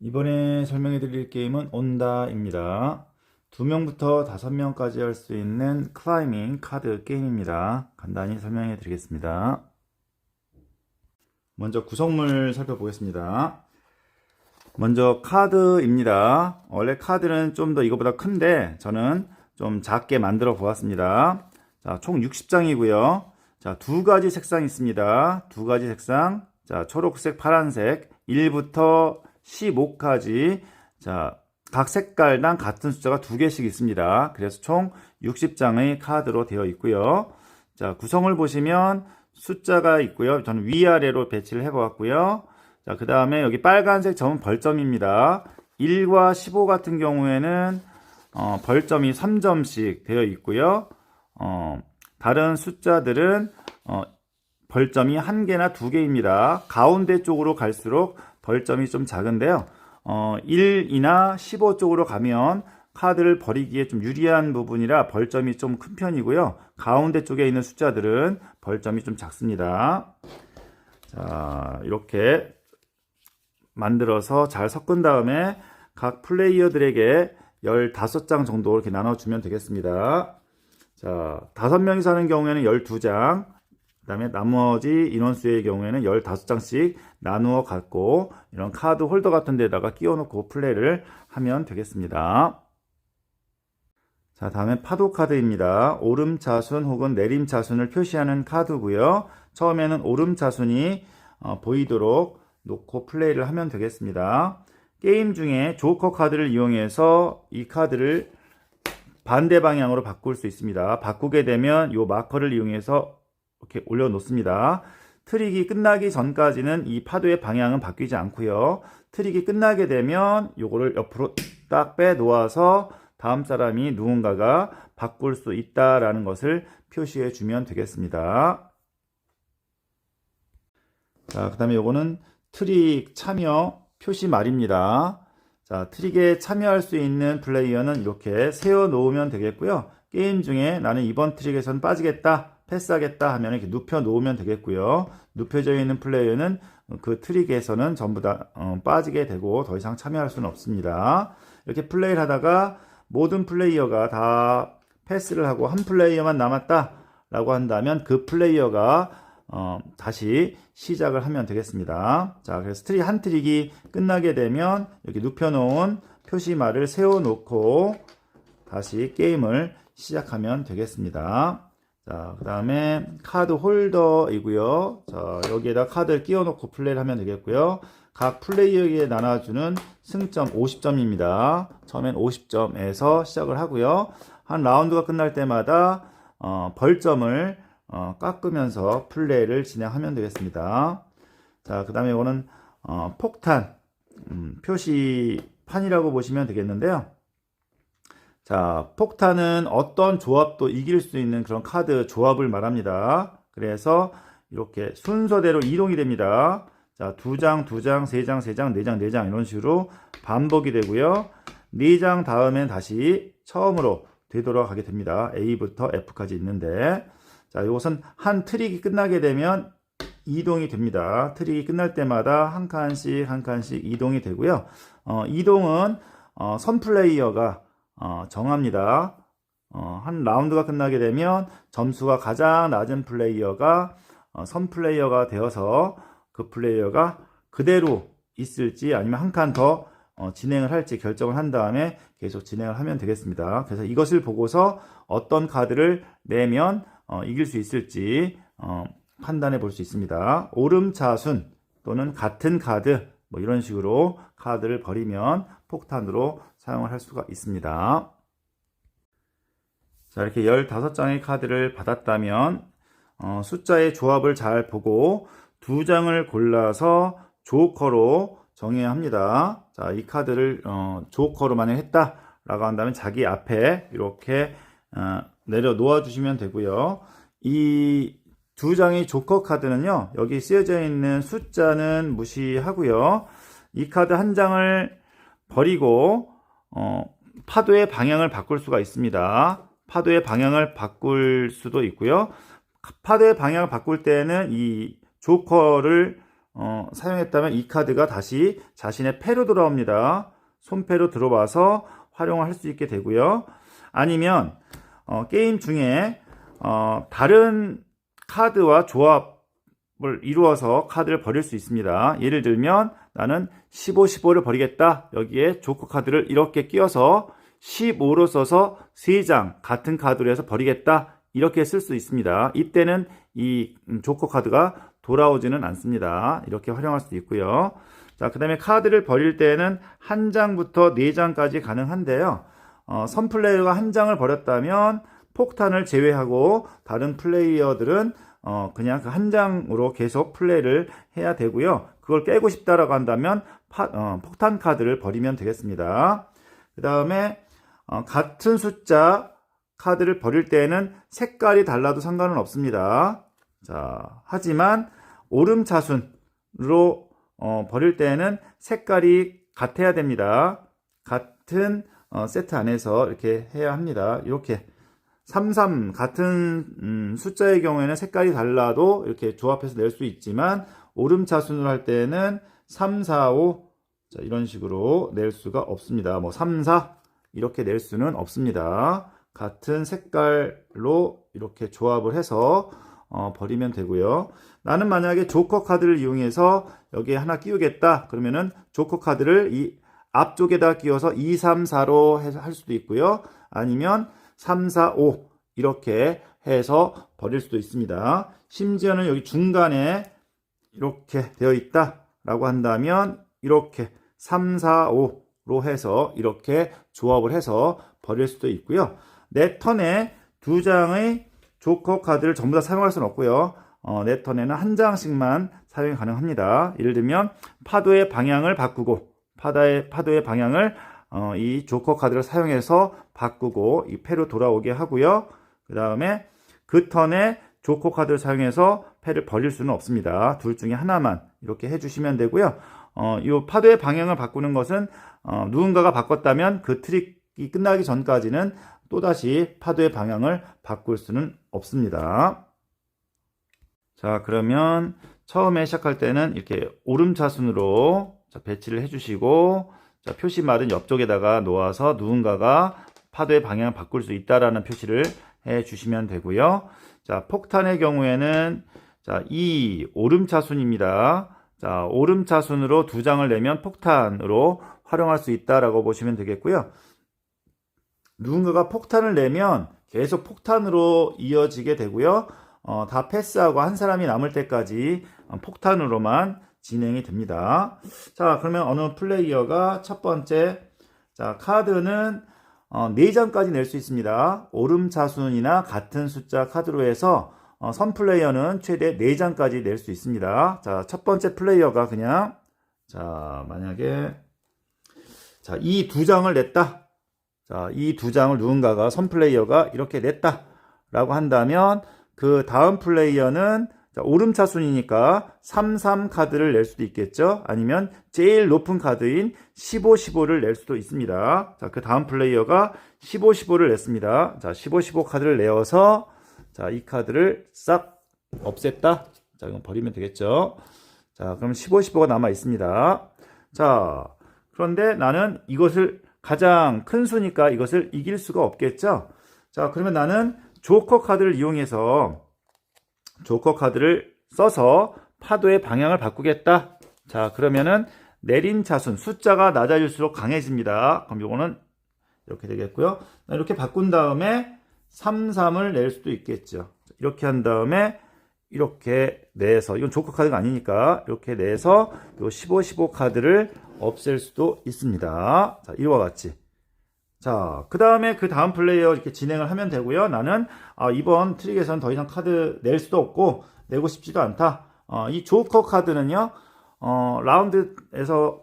이번에 설명해 드릴 게임은 온다입니다. 2명부터 5명까지 할 수 있는 클라이밍 카드 게임입니다. 간단히 설명해 드리겠습니다. 먼저 구성물 살펴보겠습니다. 먼저 카드입니다. 원래 카드는 좀 더 이거보다 큰데 저는 좀 작게 만들어 보았습니다. 자, 총 60장이고요. 자, 두 가지 색상 있습니다. 두 가지 색상. 자, 초록색, 파란색. 1부터 15까지. 자, 각 색깔당 같은 숫자가 두 개씩 있습니다. 그래서 총 60장의 카드로 되어 있고요. 자, 구성을 보시면 숫자가 있고요. 저는 위아래로 배치를 해 보았고요. 자, 그 다음에 여기 빨간색 점은 벌점입니다. 1과 15 같은 경우에는 어, 벌점이 3점씩 되어 있고요. 어, 다른 숫자들은 어, 벌점이 한 개나 두 개입니다. 가운데 쪽으로 갈수록 벌점이 좀 작은데요. 어, 1이나 15 쪽으로 가면 카드를 버리기에 좀 유리한 부분이라 벌점이 좀 큰 편이고요. 가운데 쪽에 있는 숫자들은 벌점이 좀 작습니다. 자, 이렇게 만들어서 잘 섞은 다음에 각 플레이어들에게 15장 정도 이렇게 나눠주면 되겠습니다. 자, 5명이 사는 경우에는 12장, 그 다음에 나머지 인원수의 경우에는 15장씩 나누어 갖고 이런 카드 홀더 같은 데다가 끼워 놓고 플레이를 하면 되겠습니다. 자, 다음에 파도 카드입니다. 오름 자순 혹은 내림 자순을 표시하는 카드고요. 처음에는 오름 자순이 어, 보이도록 놓고 플레이를 하면 되겠습니다. 게임 중에 조커 카드를 이용해서 이 카드를 반대 방향으로 바꿀 수 있습니다. 바꾸게 되면 이 마커를 이용해서 이렇게 올려놓습니다. 트릭이 끝나기 전까지는 이 파도의 방향은 바뀌지 않고요. 트릭이 끝나게 되면 이거를 옆으로 딱 빼놓아서 다음 사람이 누군가가 바꿀 수 있다라는 것을 표시해 주면 되겠습니다. 자, 그 다음에 이거는 트릭 참여 표시 말입니다. 자, 트릭에 참여할 수 있는 플레이어는 이렇게 세워 놓으면 되겠고요. 게임 중에 나는 이번 트릭에선 빠지겠다, 패스하겠다 하면 이렇게 눕혀 놓으면 되겠고요. 눕혀져 있는 플레이어는 그 트릭에서는 전부 다 어, 빠지게 되고 더 이상 참여할 수는 없습니다. 이렇게 플레이를 하다가 모든 플레이어가 다 패스를 하고 한 플레이어만 남았다 라고 한다면 그 플레이어가 어, 다시 시작을 하면 되겠습니다. 자, 그래서 트릭 한 트릭이 끝나게 되면 여기 눕혀놓은 표시말을 세워놓고 다시 게임을 시작하면 되겠습니다. 자, 그 다음에 카드 홀더이고요. 자, 여기에다 카드를 끼워놓고 플레이를 하면 되겠고요. 각 플레이어에게 나눠주는 승점 50점입니다. 처음엔 50점에서 시작을 하고요. 한 라운드가 끝날 때마다 어, 벌점을 어, 깎으면서 플레이를 진행하면 되겠습니다. 자, 그 다음에 이거는 어, 폭탄 음, 표시판이라고 보시면 되겠는데요. 자, 폭탄은 어떤 조합도 이길 수 있는 그런 카드 조합을 말합니다. 그래서 이렇게 순서대로 이동이 됩니다. 자, 두 장, 두 장, 세 장, 세 장, 네 장, 네 장 이런 식으로 반복이 되고요. 네 장 다음엔 다시 처음으로 되돌아가게 됩니다. A부터 F까지 있는데 자, 이것은 한 트릭이 끝나게 되면 이동이 됩니다. 트릭이 끝날 때마다 한 칸씩 한 칸씩 이동이 되고요. 어, 이동은 어, 선 플레이어가 어, 정합니다. 어, 한 라운드가 끝나게 되면 점수가 가장 낮은 플레이어가 어, 선 플레이어가 되어서 그 플레이어가 그대로 있을지 아니면 한 칸 더 어, 진행을 할지 결정을 한 다음에 계속 진행을 하면 되겠습니다. 그래서 이것을 보고서 어떤 카드를 내면 어, 이길 수 있을지 어, 판단해 볼 수 있습니다. 오름차순 또는 같은 카드 뭐 이런 식으로 카드를 버리면 폭탄으로 사용을 할 수가 있습니다. 자, 이렇게 15장의 카드를 받았다면 어, 숫자의 조합을 잘 보고 두 장을 골라서 조커로 정해야 합니다. 자, 이 카드를 어, 조커로 만약 했다라고 한다면 자기 앞에 이렇게 어, 내려 놓아 주시면 되고요. 이 두 장의 조커 카드는요, 여기 쓰여져 있는 숫자는 무시하고요. 이 카드 한 장을 버리고 어, 파도의 방향을 바꿀 수가 있습니다. 파도의 방향을 바꿀 수도 있고요. 파도의 방향을 바꿀 때는 이 조커를 어, 사용했다면 이 카드가 다시 자신의 패로 돌아옵니다. 손패로 들어와서 활용을 할 수 있게 되고요. 아니면 어, 게임 중에 어, 다른 카드와 조합을 이루어서 카드를 버릴 수 있습니다. 예를 들면 나는 15, 15를 버리겠다. 여기에 조커 카드를 이렇게 끼워서 15로 써서 3장 같은 카드로 해서 버리겠다. 이렇게 쓸 수 있습니다. 이때는 이 조커 카드가 돌아오지는 않습니다. 이렇게 활용할 수 있고요. 자, 그 다음에 카드를 버릴 때는 한 장부터 네 장까지 가능한데요. 어, 선 플레이어가 한 장을 버렸다면 폭탄을 제외하고 다른 플레이어들은 어, 그냥 그 한 장으로 계속 플레이를 해야 되고요. 그걸 깨고 싶다라고 한다면 파, 어, 폭탄 카드를 버리면 되겠습니다. 그 다음에 어, 같은 숫자 카드를 버릴 때는 색깔이 달라도 상관은 없습니다. 자, 하지만 오름차순으로 어, 버릴 때는 색깔이 같아야 됩니다. 같은 어, 세트 안에서 이렇게 해야 합니다. 이렇게 33 같은 음, 숫자의 경우에는 색깔이 달라도 이렇게 조합해서 낼 수 있지만 오름차순으로 할 때는 3, 4, 5 자, 이런 식으로 낼 수가 없습니다. 뭐 3, 4 이렇게 낼 수는 없습니다. 같은 색깔로 이렇게 조합을 해서 어, 버리면 되고요. 나는 만약에 조커 카드를 이용해서 여기에 하나 끼우겠다. 그러면은 조커 카드를 이 앞쪽에다 끼워서 2, 3, 4로 해서 할 수도 있고요. 아니면 3, 4, 5 이렇게 해서 버릴 수도 있습니다. 심지어는 여기 중간에 이렇게 되어 있다 라고 한다면 이렇게 3, 4, 5로 해서 이렇게 조합을 해서 버릴 수도 있고요. 내 턴에 두 장의 조커 카드를 전부 다 사용할 수는 없고요. 어, 내 턴에는 한 장씩만 사용이 가능합니다. 예를 들면 파도의 방향을 바꾸고 파도의, 파도의 방향을 어, 이 조커 카드를 사용해서 바꾸고 이 패로 돌아오게 하고요. 그 다음에 그 턴에 조커 카드를 사용해서 패를 버릴 수는 없습니다. 둘 중에 하나만 이렇게 해주시면 되고요. 어, 이 파도의 방향을 바꾸는 것은 어, 누군가가 바꿨다면 그 트릭이 끝나기 전까지는 또다시 파도의 방향을 바꿀 수는 없습니다. 자, 그러면 처음에 시작할 때는 이렇게 오름차순으로 배치를 해주시고 자, 표시말은 옆쪽에다가 놓아서 누군가가 파도의 방향을 바꿀 수 있다라는 표시를 해 주시면 되고요. 자, 폭탄의 경우에는 자, 이 오름차순입니다. 자, 오름차순으로 두 장을 내면 폭탄으로 활용할 수 있다라고 보시면 되겠고요. 누군가가 폭탄을 내면 계속 폭탄으로 이어지게 되고요. 어, 다 패스하고 한 사람이 남을 때까지 폭탄으로만 진행이 됩니다. 자, 그러면 어느 플레이어가 첫 번째, 자, 카드는 어, 4장까지 낼 수 있습니다. 오름차순이나 같은 숫자 카드로 해서 어, 선 플레이어는 최대 4장까지 낼 수 있습니다. 자, 첫 번째 플레이어가 그냥, 자, 만약에, 자, 이 두 장을 냈다. 자, 이 두 장을 누군가가 선 플레이어가 이렇게 냈다. 라고 한다면, 그 다음 플레이어는 자, 오름차순이니까 33 카드를 낼 수도 있겠죠. 아니면 제일 높은 카드인 15, 15를 낼 수도 있습니다. 자, 그 다음 플레이어가 15, 15를 냈습니다. 자, 15, 15 카드를 내어서 자, 이 카드를 싹 없앴다. 자, 이건 버리면 되겠죠. 자, 그럼 15, 15가 남아 있습니다. 자, 그런데 나는 이것을 가장 큰 수니까 이것을 이길 수가 없겠죠. 자, 그러면 나는 조커 카드를 이용해서 조커 카드를 써서 파도의 방향을 바꾸겠다. 자, 그러면은 내린 차순 숫자가 낮아질수록 강해집니다. 그럼 요거는 이렇게 되겠고요. 이렇게 바꾼 다음에 3, 3을 낼 수도 있겠죠. 이렇게 한 다음에 이렇게 내서 이건 조커 카드가 아니니까 이렇게 내서 요 15, 15 카드를 없앨 수도 있습니다. 자, 이와 같이. 자, 그 다음에 그 다음 플레이어 이렇게 진행을 하면 되고요. 나는 아, 이번 트릭에서는 더 이상 카드 낼 수도 없고 내고 싶지도 않다. 어, 이 조커 카드는요, 어, 라운드에서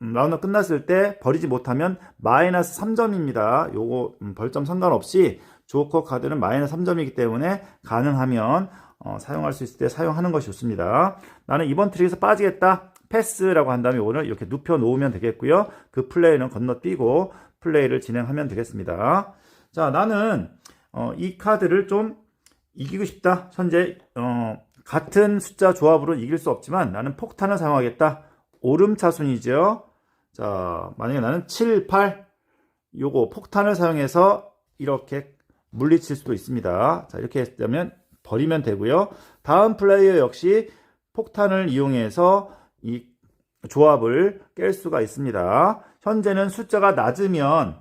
음, 라운드 끝났을 때 버리지 못하면 마이너스 3점입니다. 요거 음, 벌점 상관없이 조커 카드는 마이너스 3점이기 때문에 가능하면 어, 사용할 수 있을 때 사용하는 것이 좋습니다. 나는 이번 트릭에서 빠지겠다. 패스라고 한 다음에 오늘 이렇게 눕혀 놓으면 되겠고요. 그 플레이는 건너뛰고 플레이를 진행하면 되겠습니다. 자, 나는 어, 이 카드를 좀 이기고 싶다. 현재 어, 같은 숫자 조합으로 이길 수 없지만 나는 폭탄을 사용하겠다. 오름차순이죠. 자, 만약에 나는 7, 8 요거 폭탄을 사용해서 이렇게 물리칠 수도 있습니다. 자, 이렇게 했다면 버리면 되고요. 다음 플레이어 역시 폭탄을 이용해서 이 조합을 깰 수가 있습니다. 현재는 숫자가 낮으면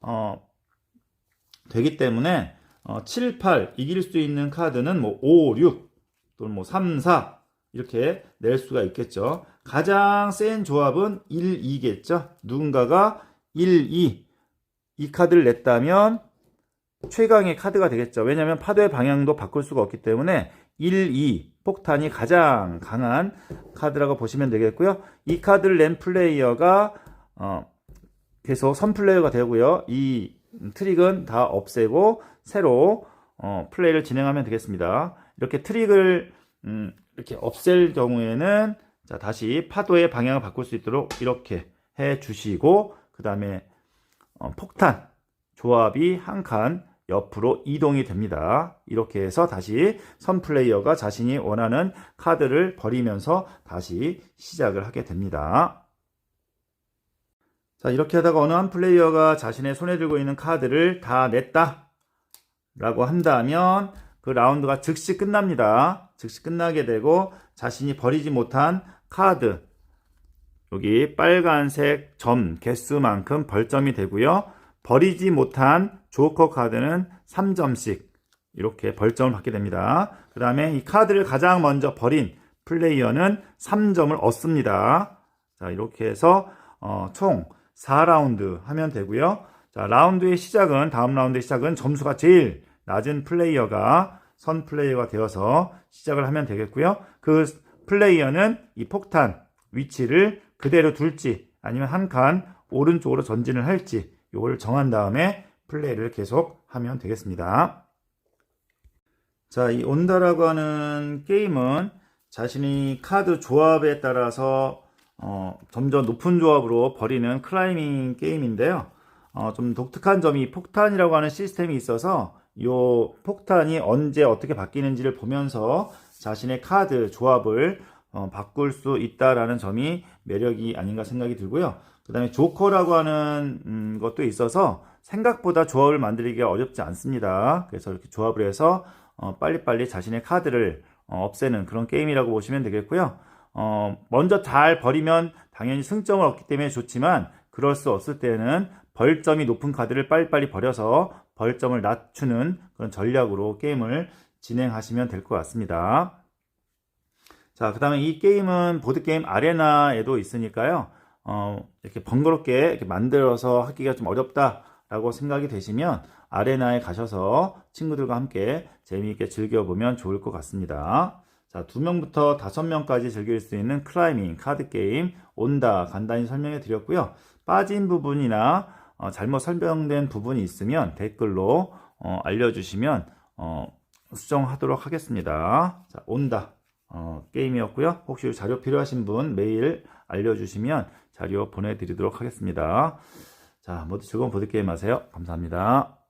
어, 되기 때문에 어, 7, 8 이길 수 있는 카드는 뭐 5, 6 또는 뭐 3, 4 이렇게 낼 수가 있겠죠. 가장 센 조합은 1, 2겠죠. 누군가가 1, 2 이 카드를 냈다면 최강의 카드가 되겠죠. 왜냐하면 파도의 방향도 바꿀 수가 없기 때문에 1, 2 폭탄이 가장 강한 카드라고 보시면 되겠고요. 이 카드를 낸 플레이어가 어, 계속 선 플레이어가 되고요. 이 트릭은 다 없애고 새로 어, 플레이를 진행하면 되겠습니다. 이렇게 트릭을 음, 이렇게 없앨 경우에는 자, 다시 파도의 방향을 바꿀 수 있도록 이렇게 해 주시고 그 다음에 어, 폭탄 조합이 한 칸 옆으로 이동이 됩니다. 이렇게 해서 다시 선 플레이어가 자신이 원하는 카드를 버리면서 다시 시작을 하게 됩니다. 자, 이렇게 하다가 어느 한 플레이어가 자신의 손에 들고 있는 카드를 다 냈다. 라고 한다면 그 라운드가 즉시 끝납니다. 즉시 끝나게 되고 자신이 버리지 못한 카드 여기 빨간색 점 개수만큼 벌점이 되고요. 버리지 못한 조커 카드는 3점씩 이렇게 벌점을 받게 됩니다. 그 다음에 이 카드를 가장 먼저 버린 플레이어는 3점을 얻습니다. 자, 이렇게 해서 어, 총 4라운드 하면 되고요. 자, 라운드의 시작은 다음 라운드의 시작은 점수가 제일 낮은 플레이어가 선 플레이어가 되어서 시작을 하면 되겠고요. 그 플레이어는 이 폭탄 위치를 그대로 둘지 아니면 한 칸 오른쪽으로 전진을 할지 이걸 정한 다음에 플레이를 계속 하면 되겠습니다. 자, 이 온다라고 하는 게임은 자신이 카드 조합에 따라서 어, 점점 높은 조합으로 버리는 클라이밍 게임인데요. 어, 좀 독특한 점이 폭탄이라고 하는 시스템이 있어서 이 폭탄이 언제 어떻게 바뀌는지를 보면서 자신의 카드 조합을 어, 바꿀 수 있다라는 점이 매력이 아닌가 생각이 들고요. 그 다음에 조커라고 하는 음, 것도 있어서 생각보다 조합을 만들기가 어렵지 않습니다. 그래서 이렇게 조합을 해서 어, 빨리빨리 자신의 카드를 어, 없애는 그런 게임이라고 보시면 되겠고요. 어, 먼저 잘 버리면 당연히 승점을 얻기 때문에 좋지만 그럴 수 없을 때는 벌점이 높은 카드를 빨리빨리 버려서 벌점을 낮추는 그런 전략으로 게임을 진행하시면 될 것 같습니다. 자, 그 다음에 이 게임은 보드게임 아레나에도 있으니까요. 어, 이렇게 번거롭게 이렇게 만들어서 하기가 좀 어렵다라고 생각이 되시면 아레나에 가셔서 친구들과 함께 재미있게 즐겨보면 좋을 것 같습니다. 자, 두 명부터 다섯 명까지 즐길 수 있는 클라이밍 카드 게임 온다 간단히 설명해 드렸고요. 빠진 부분이나 어, 잘못 설명된 부분이 있으면 댓글로 어, 알려주시면 어, 수정하도록 하겠습니다. 자, 온다 어, 게임이었고요. 혹시 자료 필요하신 분 메일 알려주시면 자료 보내드리도록 하겠습니다. 자, 모두 즐거운 보드게임 하세요. 감사합니다.